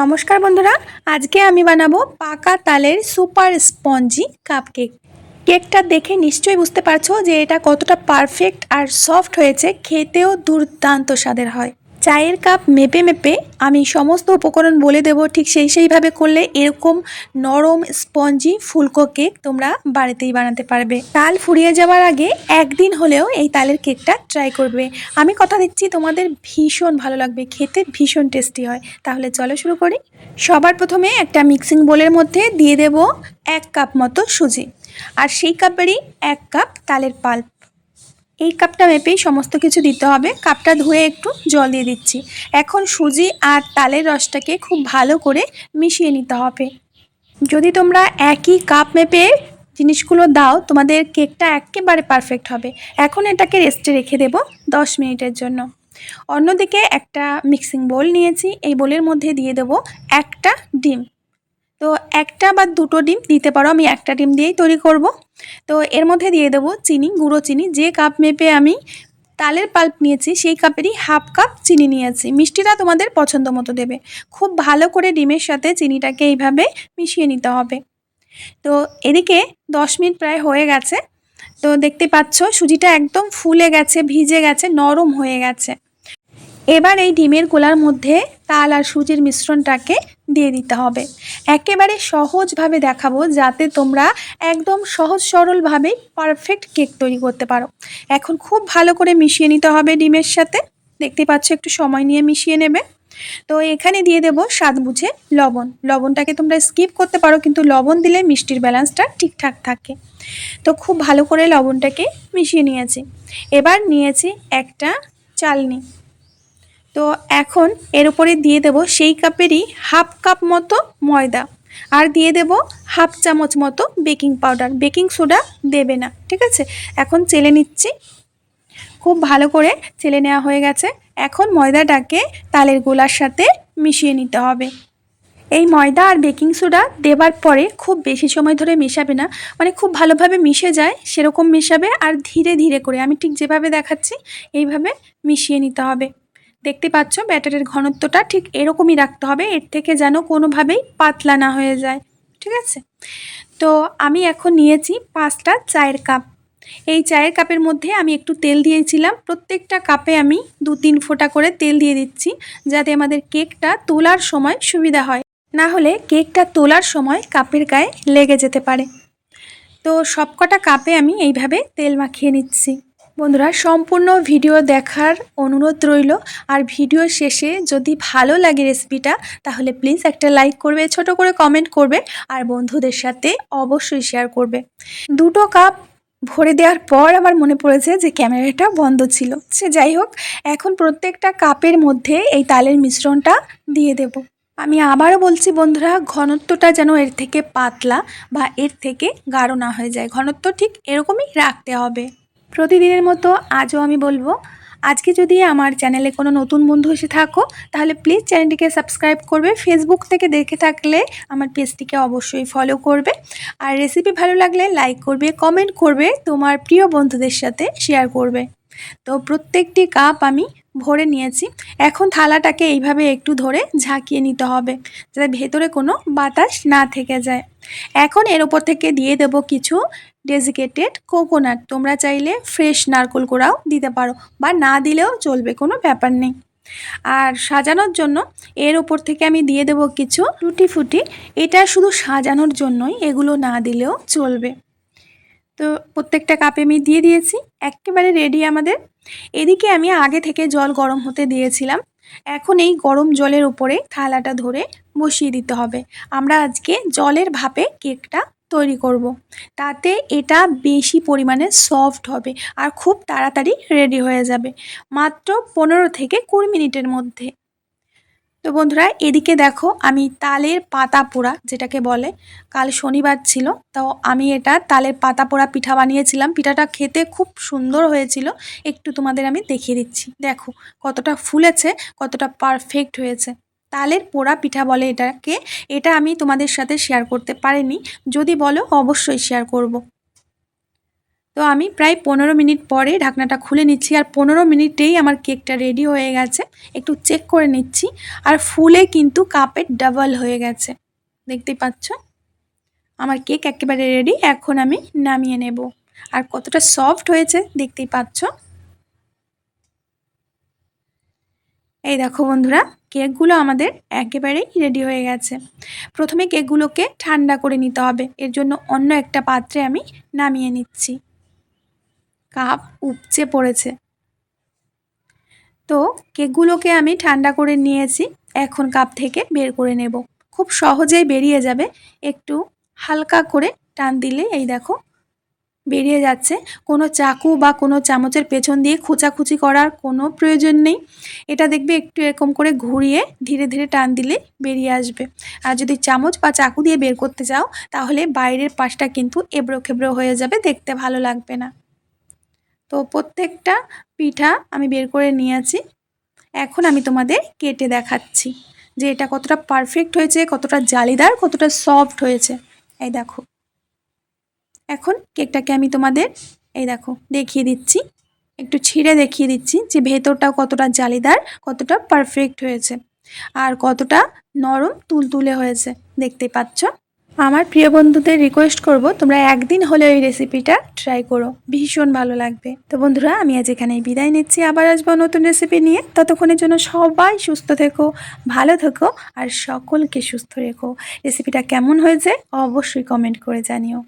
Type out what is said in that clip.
নমস্কার বন্ধুরা, আজকে আমি বানাবো পাকা তালের সুপার স্পঞ্জি কাপ কেক কেকটা দেখে নিশ্চয়ই বুঝতে পারছ যে এটা কতটা পারফেক্ট আর সফট হয়েছে, খেতেও দুর্দান্ত স্বাদের হয়। চায়ের কাপ মেপে মেপে আমি সমস্ত উপকরণ বলে দেবো, ঠিক সেই সেইভাবে করলে এরকম নরম স্পঞ্জি ফুলকো কেক তোমরা বাড়িতেই বানাতে পারবে। তাল ফুরিয়ে যাওয়ার আগে একদিন হলেও এই তালের কেকটা ট্রাই করবে। আমি কথা দিচ্ছি, তোমাদের ভীষণ ভালো লাগবে, খেতে ভীষণ টেস্টি হয়। তাহলে চলো শুরু করি। সবার প্রথমে একটা মিক্সিং বোলের মধ্যে দিয়ে দেব এক কাপ মতো সুজি। আর সেই কাপেরই এক কাপ তালের পাল্প এই কাপটা মেপেই সমস্ত কিছু দিতে হবে। কাপটা ধুয়ে একটু জল দিয়ে দিচ্ছি। এখন সুজি আর তালের রসটাকে খুব ভালো করে মিশিয়ে নিতে হবে। যদি তোমরা একই কাপ মেপে জিনিসগুলো দাও, তোমাদের কেকটা একেবারে পারফেক্ট হবে। এখন এটাকে রেস্টে রেখে দেব দশ মিনিটের জন্য। অন্যদিকে একটা মিক্সিং বোল নিয়েছি। এই বোলের মধ্যে দিয়ে দেব একটা ডিম। তো একটা বা দুটো ডিম দিতে পারো, আমি একটা ডিম দিয়েই তৈরি করব। তো এর মধ্যে দিয়ে দেবো চিনি, গুঁড়ো চিনি, যে কাপ মেপে আমি তালের পাল্প নিয়েছি, সেই কাপেরই হাফ কাপ চিনি নিয়েছি। মিষ্টিটা তোমাদের পছন্দ মতো দেবে। খুব ভালো করে ডিমের সাথে চিনিটাকে এইভাবে মিশিয়ে নিতে হবে। তো এদিকে দশ মিনিট প্রায় হয়ে গেছে। তো দেখতে পাচ্ছ, সুজিটা একদম ফুলে গেছে, ভিজে গেছে, নরম হয়ে গেছে। এবার এই ডিমের গোলার মধ্যে তাল আর সুজির মিশ্রণটাকে দিয়ে দিতে হবে। একেবারে সহজভাবে দেখাবো যাতে তোমরা একদম সহজ সরলভাবেই পারফেক্ট কেক তৈরি করতে পারো। এখন খুব ভালো করে মিশিয়ে নিতে হবে ডিমের সাথে। দেখতে পাচ্ছ একটু সময় নিয়ে মিশিয়ে নেবে। তো এখানে দিয়ে দেব স্বাদ বুঝে লবণ। লবণটাকে তোমরা স্কিপ করতে পারো, কিন্তু লবণ দিলে মিষ্টির ব্যালেন্সটা ঠিকঠাক থাকে। তো খুব ভালো করে লবণটাকে মিশিয়ে নিয়েছি। এবার নিয়েছি একটা চালনি। তো এখন এর উপরে দিয়ে দেব সেই কাপেরই হাফ কাপ মতো ময়দা। আর দিয়ে দেব হাফ চামচ মতো বেকিং পাউডার। বেকিং সোডা দেবে না, ঠিক আছে? এখন চেলে নিচ্ছি। খুব ভালো করে চেলে নেওয়া হয়ে গেছে। এখন ময়দাটাকে তালের গোলার সাথে মিশিয়ে নিতে হবে। এই ময়দা আর বেকিং সোডা দেবার পরে খুব বেশি সময় ধরে মেশাবে না। মানে খুব ভালোভাবে মিশে যায়, সেরকম মেশাবে আর ধীরে ধীরে করে। আমি ঠিক যেভাবে দেখাচ্ছি, এইভাবে মিশিয়ে নিতে হবে। দেখতে পাচ্ছ, ব্যাটারের ঘনত্বটা ঠিক এরকমই রাখতে হবে, এর থেকে যেন কোনোভাবেই পাতলা না হয়ে যায়, ঠিক আছে? তো আমি এখন নিয়েছি পাঁচটা চায়ের কাপ। এই চায়ের কাপের মধ্যে আমি একটু তেল দিয়েছিলাম, প্রত্যেকটা কাপে আমি দু তিন ফোঁটা করে তেল দিয়ে দিচ্ছি, যাতে আমাদের কেকটা তোলার সময় সুবিধা হয়। না হলে কেকটা তোলার সময় কাপের গায়ে লেগে যেতে পারে। তো সবকটা কাপে আমি এইভাবে তেল মাখিয়ে নিচ্ছি। বন্ধুরা, সম্পূর্ণ ভিডিও দেখার অনুরোধ রইল। আর ভিডিও শেষে যদি ভালো লাগে রেসিপিটা, তাহলে প্লিজ একটা লাইক করবে, ছোট করে কমেন্ট করবে, আর বন্ধুদের সাথে অবশ্যই শেয়ার করবে। দুটো কাপ ভরে দেওয়ার পর আমার মনে পড়েছে যে ক্যামেরাটা বন্ধ ছিল। সে যাই হোক, এখন প্রত্যেকটা কাপের মধ্যে এই তালের মিশ্রণটা দিয়ে দেব। আমি আবারও বলছি বন্ধুরা, ঘনত্বটা যেন এর থেকে পাতলা বা এর থেকে গাঢ় না হয়ে যায়। ঘনত্ব ঠিক এরকমই রাখতে হবে। প্রতিদিনের মতো আজও আমি বলব, আজকে যদি আমার চ্যানেলে কোনো নতুন বন্ধু এসে থাকো, তাহলে প্লিজ চ্যানেলটিকে সাবস্ক্রাইব করবে। ফেসবুক থেকে দেখে থাকলে আমার পেজটিকে অবশ্যই ফলো করবে। আর রেসিপি ভালো লাগলে লাইক করবে কমেন্ট করবে, তোমার প্রিয় বন্ধুদের সাথে শেয়ার করবে। তো প্রত্যেকটি কাপ আমি ভরে নিয়েছি। এখন থালাটাকে এইভাবে একটু ধরে ঝাঁকিয়ে নিতে হবে, যাতে ভেতরে কোনো বাতাস না থেকে যায়। এখন এর ওপর থেকে দিয়ে দেব কিছু ডেজিকেটেড কোকোনাট তোমরা চাইলে ফ্রেশ নারকোল কোড়াও দিতে পারো, বা না দিলেও চলবে, কোনো ব্যাপার নেই। আর সাজানোর জন্য এর ওপর থেকে আমি দিয়ে দেব কিছু টুটি ফুটি এটা শুধু সাজানোর জন্যই এগুলো না দিলেও চলবে। তো প্রত্যেকটা কাপে আমি দিয়ে দিয়েছি। একেবারে রেডি আমাদের এদিকে আমি আগে থেকে জল গরম হতে দিয়েছিলাম। এখন এই গরম জলের উপরে থালাটা ধরে বসিয়ে দিতে হবে। আমরা আজকে জলের ভাপে কেকটা তৈরি করব। তাতে এটা বেশি পরিমাণে সফট হবে আর খুব তাড়াতাড়ি রেডি হয়ে যাবে। মাত্র পনেরো থেকে কুড়ি মিনিটের মধ্যে তো বন্ধুরা, এদিকে দেখো আমি তালের পাতা পোড়া যেটাকে বলে, কাল শনিবার ছিল, তো আমি এটা তালের পাতা পোড়া পিঠা বানিয়েছিলাম। পিঠাটা খেতে খুব সুন্দর হয়েছিল। একটু তোমাদের আমি দেখিয়ে দিচ্ছি। দেখো কতটা ফুলেছে, কতটা পারফেক্ট হয়েছে। তালের পোড়া পিঠা বলে এটাকে, এটা আমি তোমাদের সাথে শেয়ার করতে পারিনি। যদি বলো, অবশ্যই শেয়ার করব। তো আমি প্রায় পনেরো মিনিট পরে ঢাকনাটা খুলে নিচ্ছি আর পনেরো মিনিটেই আমার কেকটা রেডি হয়ে গেছে। একটু চেক করে নিচ্ছি আর ফুলে কিন্তু কাপের ডাবল হয়ে গেছে। দেখতেই পাচ্ছ? আমার কেক একেবারে রেডি এখন আমি নামিয়ে নেব। আর কতটা সফট হয়েছে দেখতেই পাচ্ছ? এই দেখো বন্ধুরা, কেকগুলো আমাদের একেবারেই রেডি হয়ে গেছে। প্রথমে কেকগুলোকে ঠান্ডা করে নিতে হবে। এর জন্য অন্য একটা পাত্রে আমি নামিয়ে নিচ্ছি। কাপ উপচে পড়েছে। তো কেকগুলোকে আমি ঠান্ডা করে নিয়েছি, এখন কাপ থেকে বের করে নেব। খুব সহজেই বেরিয়ে যাবে, একটু হালকা করে টান দিলে এই দেখো বেরিয়ে যাচ্ছে। কোনো চাকু বা কোনো চামচের পেছন দিয়ে খোঁচাখুচি করার কোনো প্রয়োজন নেই। এটা দেখবে একটু এরকম করে ঘুরিয়ে ধীরে ধীরে টান দিলে বেরিয়ে আসবে। আর যদি চামচ বা চাকু দিয়ে বের করতে চাও, তাহলে বাইরের পাশটা কিন্তু এবড়ো খেবড়ো হয়ে যাবে, দেখতে ভালো লাগবে না। তো প্রত্যেকটা পিঠা আমি বের করে নিয়েছি এখন আমি তোমাদের কেটে দেখাচ্ছি যে এটা কতটা পারফেক্ট হয়েছে, কতটা জালিদার, কতটা সফট হয়েছে। এই দেখো। এখন কেকটাকে আমি তোমাদের এই দেখো, দেখিয়ে দিচ্ছি। একটু ছিঁড়ে দেখিয়ে দিচ্ছি যে ভেতরটাও কতটা জালিদার, কতটা পারফেক্ট হয়েছে। আর কতটা নরম, তুলতুলে হয়েছে। দেখতে পাচ্ছ? আমার প্রিয় বন্ধুদের রিকোয়েস্ট করব, তোমরা একদিন হলে ওই রেসিপিটা ট্রাই করো। ভীষণ ভালো লাগবে। তো বন্ধুরা, আমি আজ এখানেই বিদায় নিচ্ছি। আবার আসব নতুন রেসিপি নিয়ে। ততক্ষণের জন্য সবাই সুস্থ থেকো, ভালো থেকো, আর সকলকে সুস্থ রেখো। রেসিপিটা কেমন হয়েছে, অবশ্যই কমেন্ট করে জানিও।